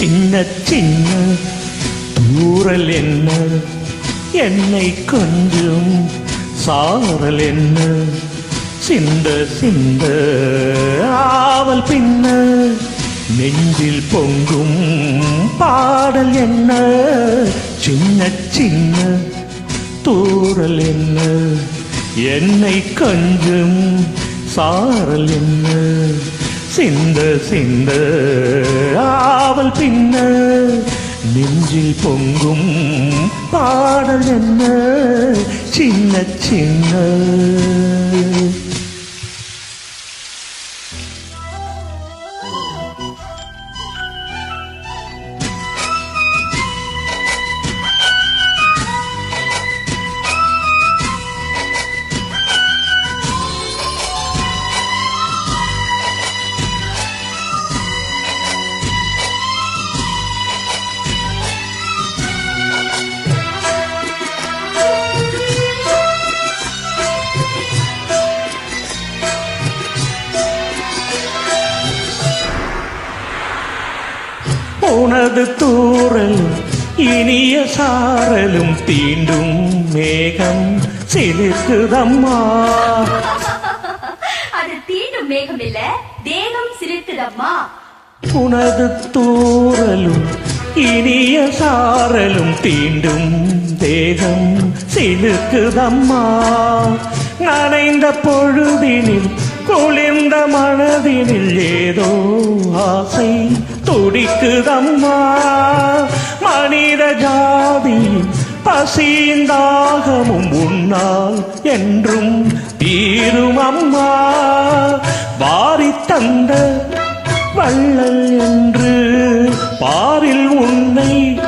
சின்ன சின்ன தூரல் என்ன? என்னை கொஞ்சம் சாரல் என்ன? சிந்த சிந்த ஆவல் பின்ன நெஞ்சில் பொங்கும் பாடல் என்ன? சின்ன சின்ன தூரல் என்ன? என்னை கொஞ்சம் சாரல் என்ன? சிந்த சிந்த ஆவல் பின்ன நெஞ்சில் பொங்கும் பாடல் என்ன? சின்ன சின்ன. உனது தூரல் இனிய சாரலும் தீண்டும் மேகம் சிலிர்க்குதம்மா. அது தீண்டும் மேகம் இல்ல தேகம் சிலிர்க்குதம்மா. உனது தூரலும் இனிய சாரலும் தீண்டும் தேகம் சிலுக்குதம்மா நனைந்த பொழுதினில் குளிர்ந்த மனதினில் ஏதோ ஆசை துடிக்குதம்மா. மனித ஜாதி பசிந்தாகமும் உன்னால் என்றும் தீரும் அம்மா வாரி தந்த வள்ளல் என்று பாரில் உன்னை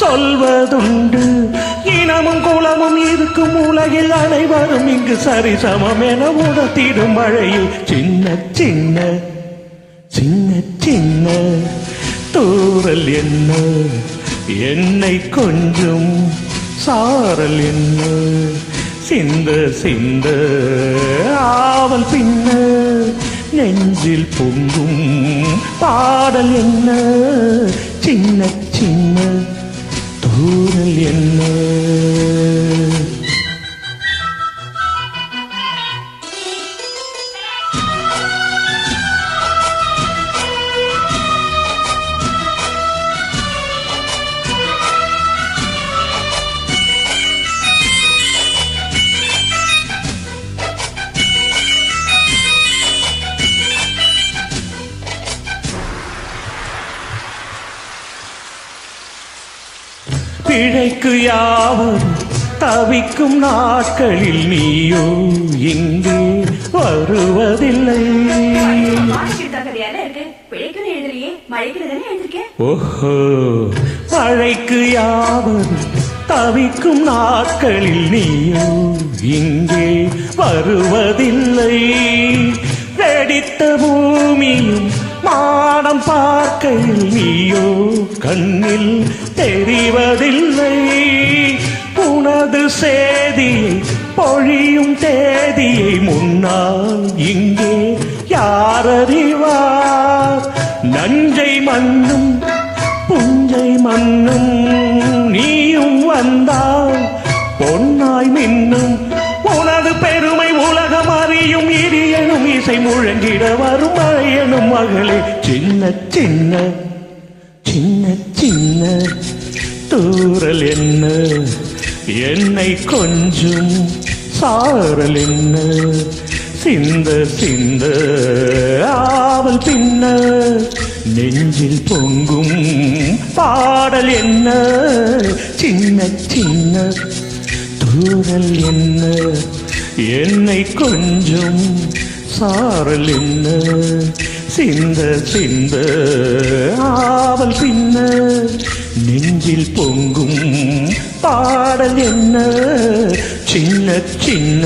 சொல்வதுண்டு. இனமும் குலமும் இருக்கும் உலகில் அனைவரும் இங்கு சரிசமம் என உணர்த்திடும் மழையில் சின்ன சின்ன சின்ன சின்ன தூரல் என்ன? என்னை கொஞ்சம் சாரல் என்ன? சிந்த சிந்த ஆவல் பின்ன நெஞ்சில் பொங்கும் பாடல் என்ன? சின்ன சின்ன பிழைக்கு யாவரும் தவிக்கும் நாட்களில் நீயோ இங்கு வருவதில்லை. ஓஹோ மழைக்கு யாவரும் தவிக்கும் நாட்களில் நீயோ இங்கே வருவதில்லை. வெடித்த பூமியும் மாடம் பார்க்கையில் நீயோ கண்ணில் தெரிவதில்லை. உனது சேதியை பொழியும் தேதியை முன்னால் இங்கே யாரறிவார்? நஞ்சை மண்ணும் புஞ்சை மண்ணும் இசை முழங்கிட வரும் அயனும் மகளே. சின்ன சின்ன சின்ன சின்ன தூரல் என்ன? என்னை கொஞ்சம் சாரல் என்ன? சிந்த சிந்த ஆவல் பின்ன. நெஞ்சில் பொங்கும் பாடல் என்ன? சின்ன சின்ன தூரல் என்ன? என்னை கொஞ்சம் சாரல் என்ன சிந்த சிந்த ஆவல் பின்ன நெஞ்சில் பொங்கும் பாடல் என்ன சின்ன சின்ன.